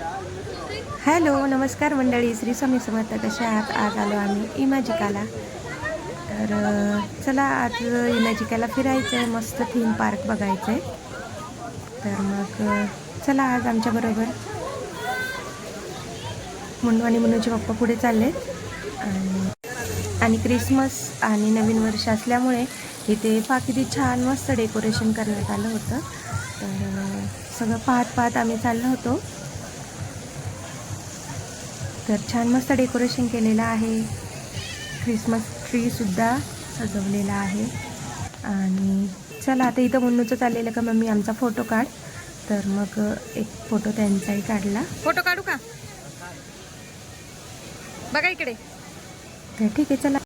Hello नमस्कार मंडळी. श्री स्वामी समर्थ कशा आहात? आज आलो आम्ही इमॅजिकाला. तर चला आज इमॅजिकाला फिरायचं आहे मस्त थीम पार्क बघायचं आहे तर मग चला आज आमच्याबरोबर मुंडू आणि मुन्नूचे पप्पा पुढे चालले आणि आणि क्रिसमस आणि नवीन वर्ष असल्यामुळे इथे पहा किती छान मस्त डेकोरेशन करण्यात आलं होतं. तर सगळं पाहत पाहत आम्ही चाललो होतो. तर छान मस्त डेकोरेशन केलेलं आहे. क्रिसमस ट्रीसुद्धा सजवलेला आहे. आणि चला आता इथं मुन्नूचं चाललेलं का मम्मी आमचा फोटो काढ. तर मग एक फोटो त्यांचाही काढला. फोटो काढू का? बघा इकडे. तर ठीक आहे चला.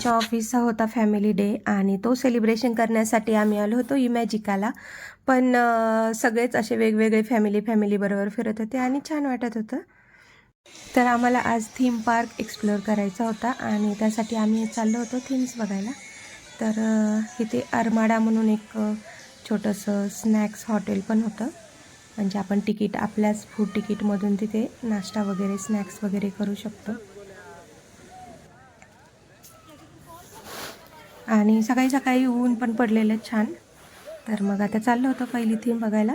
आमच्या ऑफिसचा होता फॅमिली डे आणि तो सेलिब्रेशन करण्यासाठी आम्ही आलो होतो इमॅजिकाला. पण सगळेच असे वेगवेगळे फॅमिली फॅमिलीबरोबर फिरत होते आणि छान वाटत होतं. तर आम्हाला आज थीम पार्क एक्सप्लोअर करायचा होता आणि त्यासाठी आम्ही चाललो होतो थीम्स बघायला. तर इथे अरमाडा म्हणून एक छोटंसं स्नॅक्स हॉटेल पण होतं. म्हणजे आपण तिकीट आपल्याच फूड तिकीटमधून तिथे नाश्ता वगैरे स्नॅक्स वगैरे करू शकतो. आणि सकाळी सकाळी ऊन पण पडलेलं छान. तर मग आता चाललं होतं पहिली थीम बघायला.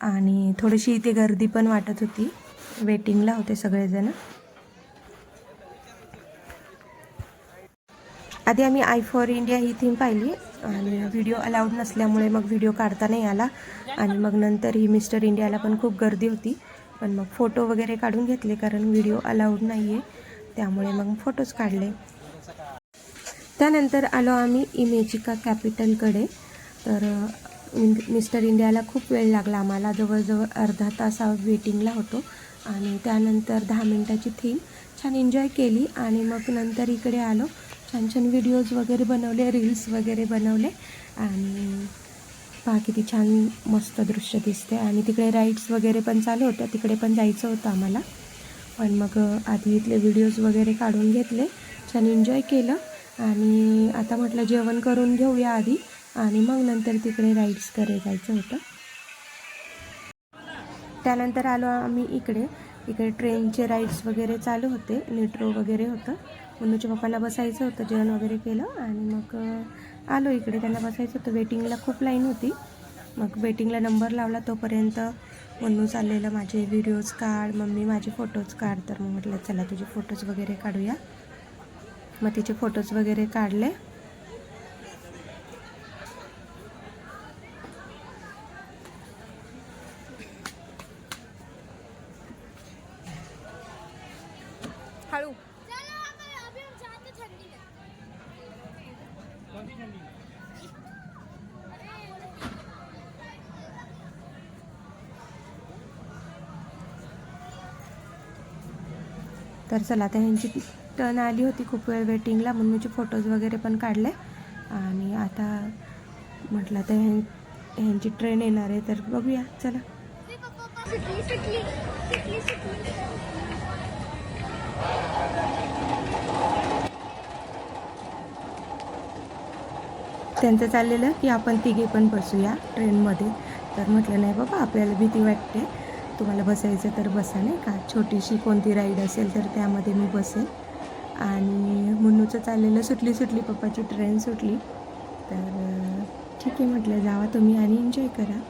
आणि थोडीशी इथे गर्दी पण वाटत होती. वेटिंगला होते सगळेजण. आधी आम्ही आय फॉर इंडिया ही थीम पाहिली. आणि व्हिडिओ अलाउड नसल्यामुळे मग व्हिडिओ काढता नाही आला. आणि मग नंतर ही मिस्टर इंडियाला पण खूप गर्दी होती. पण मग फोटो वगैरे काढून घेतले कारण व्हिडिओ अलाउड नाही आहे त्यामुळे मग फोटोज काढले. त्यानंतर आलो आम्ही इमेजिका कॅपिटलकडे तर मिस्टर इंडियाला खूप वेळ लागला आम्हाला. जवळजवळ अर्धा तास वेटिंगला होतो. आणि त्यानंतर दहा मिनटाची थीम. छान एन्जॉय केली. आणि मग नंतर इकडे आलो. छान छान व्हिडिओज वगैरे बनवले. रील्स वगैरे बनवले. आणि पहा किती छान मस्त दृश्य दिसते. आणि तिकडे राईड्स वगैरे पण चालू होत्या. तिकडे पण जायचं होतं आम्हाला. पण मग आधी इथले व्हिडिओज वगैरे काढून घेतले. छान एन्जॉय केलं. आणि आता म्हटलं जेवण करून घेऊया आधी. आणि मग नंतर तिकडे राईड्स करे जायचं होतं. त्यानंतर आलो आम्ही इकडे. इकडे ट्रेनचे राईड्स वगैरे चालू होते. मेट्रो वगैरे होतं. मुन्नूच्या पप्पांना बसायचं होतं जेवण वगैरे केलं. आणि मग आलो इकडे. त्यांना बसायचं होतं. वेटिंगला खूप लाईन होती. मग वेटिंगला नंबर लावला तोपर्यंत मुन्नू चाललेलं माझे व्हिडिओज काढ. मम्मी माझे फोटोज काढ. तर मग म्हटलं चला तुझे फोटोज वगैरे काढूया. मग तिचे फोटोज वगैरे काढले. तर चला आता ह्यांची टर्न आली होती खूप वेळ वेटिंगला म्हणून मीचे फोटोज वगैरे पण काढले. आणि आता म्हटलं तर ह्यां ह्यांची ट्रेन येणार आहे तर बघूया. चला. त्यांचं चाललेलं की आपण तिघे पण बसूया ट्रेनमध्ये तर म्हटलं नाही बाबा आपल्याला भीती वाटते. तुम्हाला बसायचं तर बसा नाही का? छोटीशी कोणती राईड असेल तर त्यामध्ये मी बसेल आणि मुन्नूचं चाललेलं सुटली सुटली पप्पाची ट्रेन सुटली. तर ठीक आहे म्हटलं जावा तुम्ही आणि एन्जॉय करा.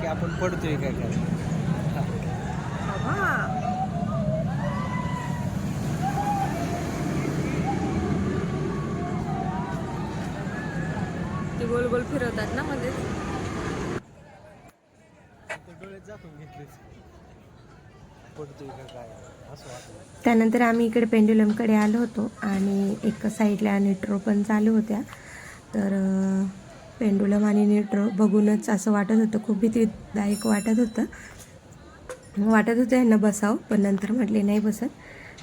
की आपण पडतोय काय काय. बाबा ते गोल गोल फिरवतात ना मध्ये डोळ्यात जातो घेतले पडतोय का काय? असं वाटलं. त्यानंतर आम्ही इकडे पेंड्युलमकडे आलो होतो आणि एक साईडला नेट्रो पण चालू होत्या. तर पेंडुलम आणि नेट्रो बघूनच असं वाटत होतं. खूप भीतीदायक वाटत होतं. वाटत होतं यांना बसावं पण नंतर म्हटले नाही बसत.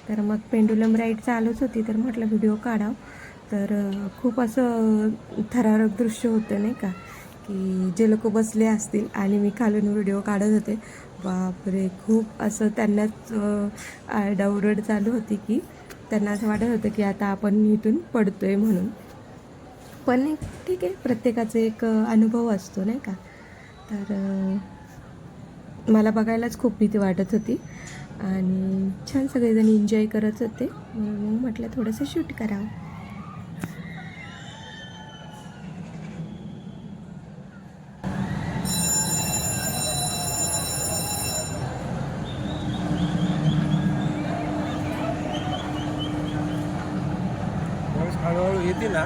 तर मग पेंडुलम राईड चालूच होती. तर म्हटलं व्हिडिओ काढावं. तर खूप असं थरारक दृश्य होतं नाही का? की जे लोक बसले असतील आणि मी खालून व्हिडिओ काढत होते. बापरे! खूप असं त्यांनाच अं, आरडाओरड चालू होती की त्यांना असं वाटत होतं की आता आपण इथून पडतोय म्हणून. पण एक ठीक आहे प्रत्येकाचा एक अनुभव असतो नाही का? तर मला बघायलाच खूप भीती वाटत होती आणि छान सगळेजण एन्जॉय करत होते. म्हणून मग म्हटलं थोडंसं शूट करावं. हळूहळू येते ना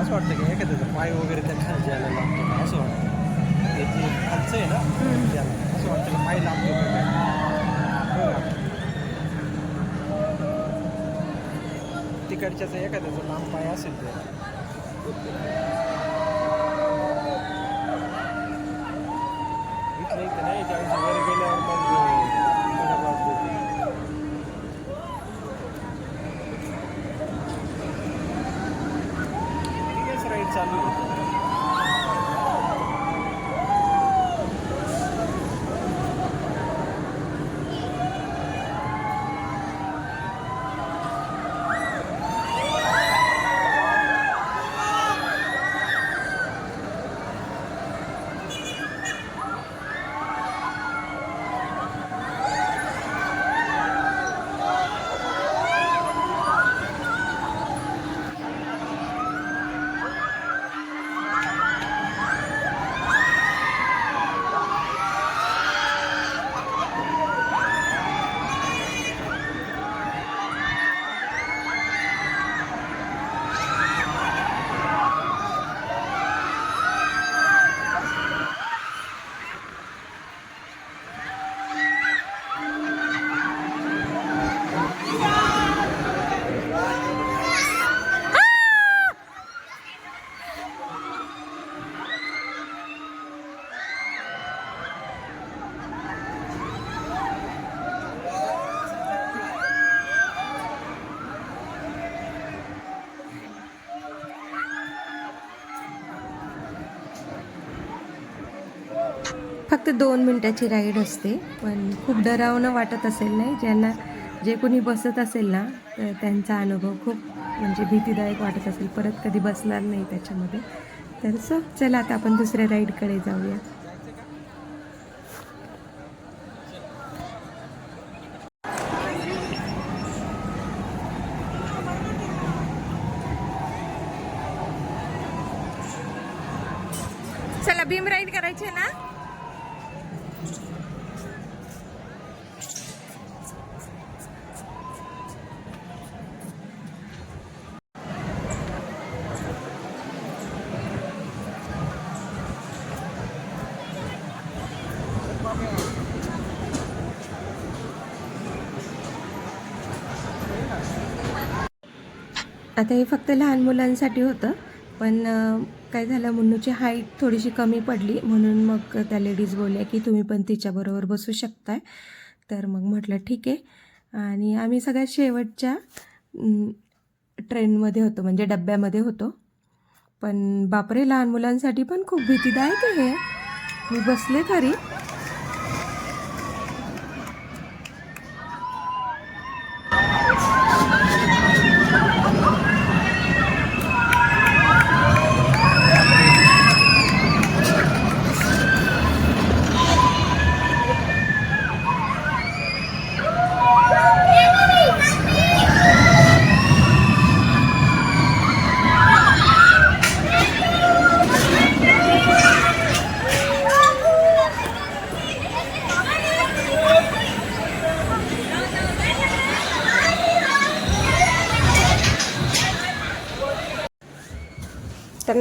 असं वाटतं की एखाद्याचा पाय वगैरे त्या खाली जायला लागतो का? असं वाटतं. ते जे खालचं आहे ना त्याला असं वाटतं की पाय लागतो का काय? हो? तिकडच्याच एखाद्याचा लांब पाय असेल ते इथलं इथं नाही त्यावेळेस वर गेल्यावर मग थोडं वाटतं ते. ठीकच राईड चालू आहे. फक्त दोन मिनटाची राईड असते पण खूप डरावणं वाटत असेल नाही? ज्यांना जे कोणी बसत असेल ना तर त्यांचा अनुभव खूप म्हणजे भीतीदायक वाटत असेल. परत कधी बसणार नाही त्याच्यामध्ये. तर सो चला आता आपण दुसऱ्या राईडकडे जाऊया. चला भीम राईड करायची ना? आता हे फक्त लहान मुलांसाठी होतं पण काय झालं मुन्नूची हाईट थोडीशी कमी पडली. म्हणून मग त्या लेडीज बोलल्या की तुम्ही पण तिच्याबरोबर बसू शकताय. तर मग म्हटलं ठीक आहे. आणि आम्ही सगळ्यात शेवटच्या ट्रेनमध्ये होतो म्हणजे डब्यामध्ये होतो. पण बापरे लहान मुलांसाठी पण खूप भीतीदायक आहे हे. मी बसले खरी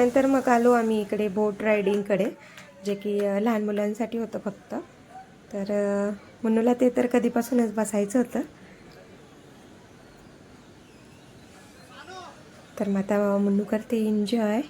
त्यानंतर मग आलो आम्ही इकडे बोट रायडिंगकडे जे की लहान मुलांसाठी होतं फक्त. तर मुन्नूला ते तर कधीपासूनच बसायचं होतं. तर मग आता मुन्नू करते एन्जॉय.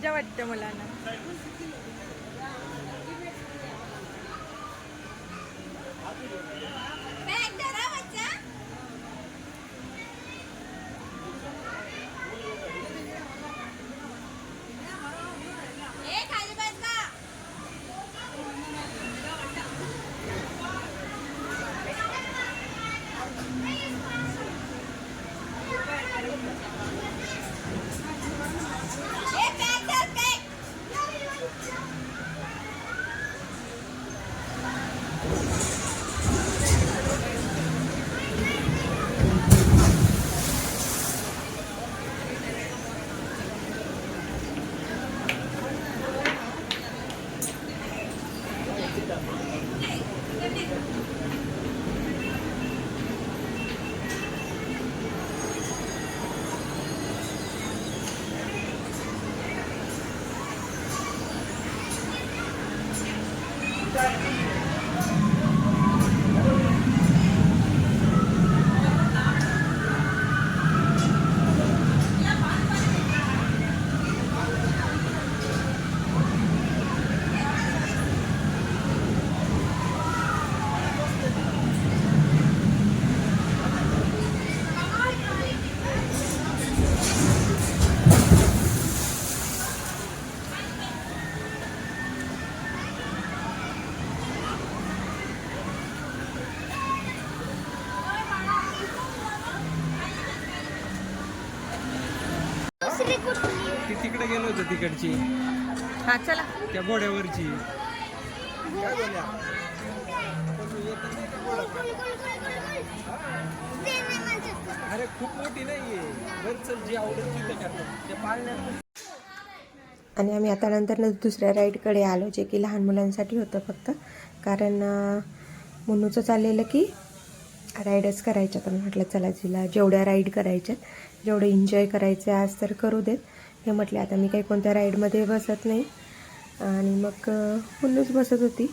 मजा वाटते मुलांना दुसरी कुठली ती तिकडे हा चला. त्या घोड्यावरची. काय बोलल्या पण येत नाही? अरे खूप मोठी नाहीये. बरं चल जी आवडेल ती करतात ते पाळण्यात आणि आम्ही आता नंतर दुसऱ्या राईडकडे आलो जे की लहान मुलांसाठी होतं फक्त. कारण अं, मुन्नूचं चाललेलं की राईडच करायच्या. तर म्हटलं चला तिला जेवढ्या राईड करायच्यात जेवढं एन्जॉय करायचं आज तर करू देत. हे म्हटले आता मी काही कोणत्या राईडमध्ये बसत नाही. आणि मग अं, बसत होती.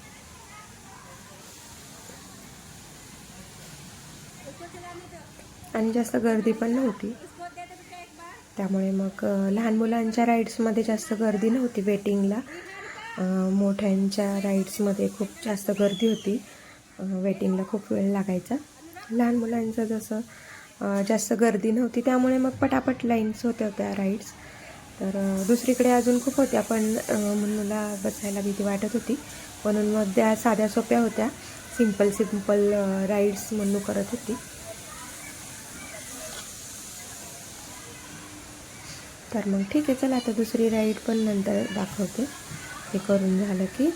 आणि जास्त गर्दी पण नव्हती. त्यामुळे मग लहान मुलांच्या राईड्समध्ये जास्त गर्दी नव्हती वेटिंगला. मोठ्यांच्या राईड्समध्ये खूप जास्त गर्दी होती. वेटिंगला खूप वेळ लागायचा. लहान मुलांचं जसं जास्त गर्दी नव्हती. त्यामुळे मग पटापट लाईन्स होत्या त्या राईड्स. तर दुसरीकडे अजून खूप होत्या पण अ, मुन्नूला बसायला भीती वाटत होती. म्हणून मग त्या साध्या सोप्या होत्या. सिंपल सिंपल राईड्स मुन्नू करत होती. तर मग ठीक आहे चला आता दुसरी राईड पण नंतर दाखवते. हे करून झालं की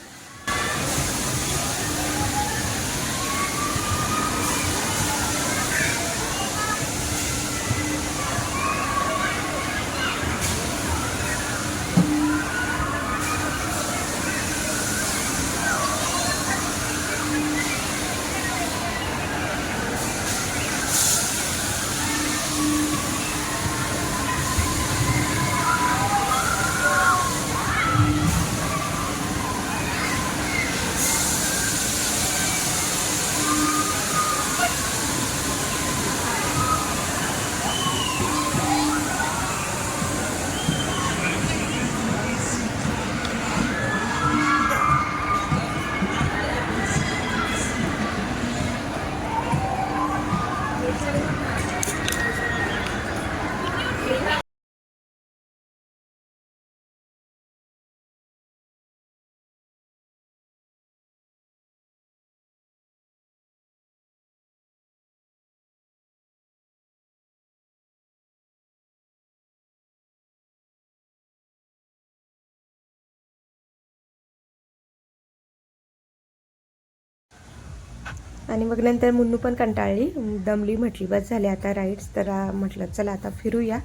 आणि मग नंतर मुन्नू पण कंटाळली. दमली म्हटली बस झाले आता राईड्स तर म्हटलं चला आता फिरूया.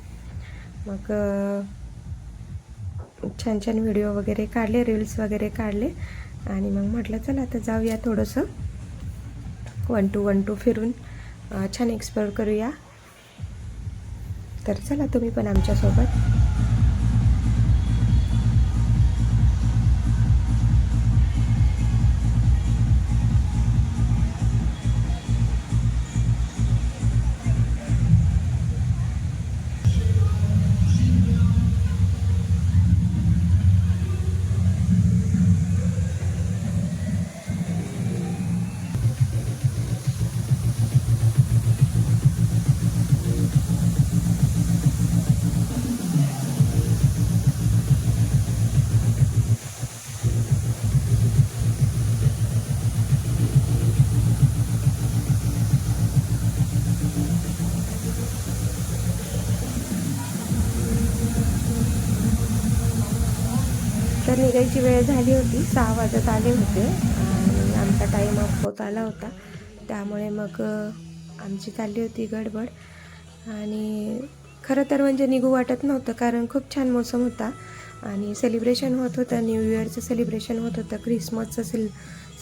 मग छान छान व्हिडिओ वगैरे काढले रील्स वगैरे काढले. आणि मग म्हटलं चला आता जाऊया थोडंसं. वन टू वन टू फिरून छान एक्सप्लोअर करूया. तर चला तुम्ही पण आमच्यासोबत. तर निघायची वेळ झाली होती सहा वाजत आले होते आणि आमचा टाईम ऑफ होत आला होता. त्यामुळे मग आमची चालली होती गडबड आणि खरं तर म्हणजे निघू वाटत नव्हतं कारण खूप छान मोसम होता आणि सेलिब्रेशन होत होतं न्यू इयरचं सेलिब्रेशन होत होतं क्रिसमसचं सेल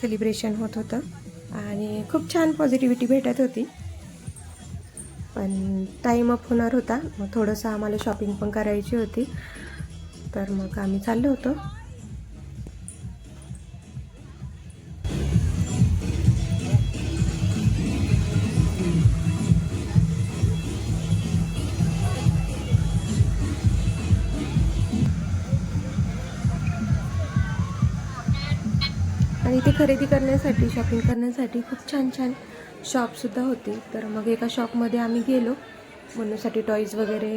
सेलिब्रेशन होत होतं आणि खूप छान पॉझिटिव्हिटी भेटत होती. पण टाईम अप होणार होता मग थोडंसं आम्हाला शॉपिंग पण करायची होती. तर मग आम्ही चाललो होतो. आणि इथे खरेदी करण्यासाठी शॉपिंग करण्यासाठी खूप छान छान शॉपसुद्धा होते. तर मग एका शॉपमध्ये आम्ही गेलो. मनूसाठी टॉईज वगैरे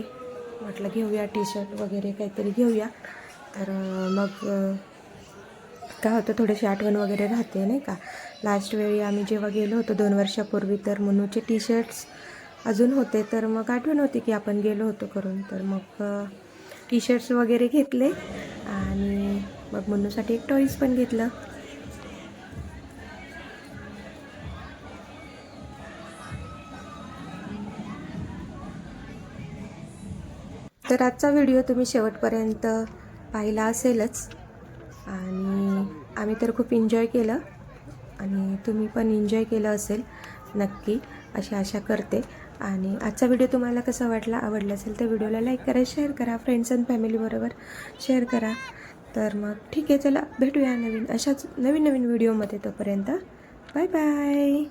म्हटलं घेऊया टी शर्ट वगैरे काहीतरी घेऊया. तर मग काय होतं थोडीशी आठवण वगैरे राहते नाही का? लास्ट वेळी आम्ही जेव्हा गेलो होतो दोन वर्षापूर्वी तर मनूचे टी शर्ट्स अजून होते. तर मग आठवण होती की आपण गेलो होतो करून. तर मग टी शर्ट्स वगैरे घेतले आणि मग मनूसाठी एक टॉईज पण घेतलं. तर आजचा व्हिडिओ तुम्ही शेवटपर्यंत पाहिला असेलच. आणि आम्ही तर खूप एन्जॉय केलं. आणि तुम्ही पण एन्जॉय केलं असेल नक्की. अशी आशा करते. आणि आजचा व्हिडिओ तुम्हाला कसा वाटला आवडला असेल तर व्हिडिओला लाईक करा शेअर करा फ्रेंड्स अँड फॅमिलीबरोबर शेअर करा. तर मग ठीक आहे चला भेटूया नवीन अशाच नवीन नवीन व्हिडिओमध्ये तोपर्यंत. Bye bye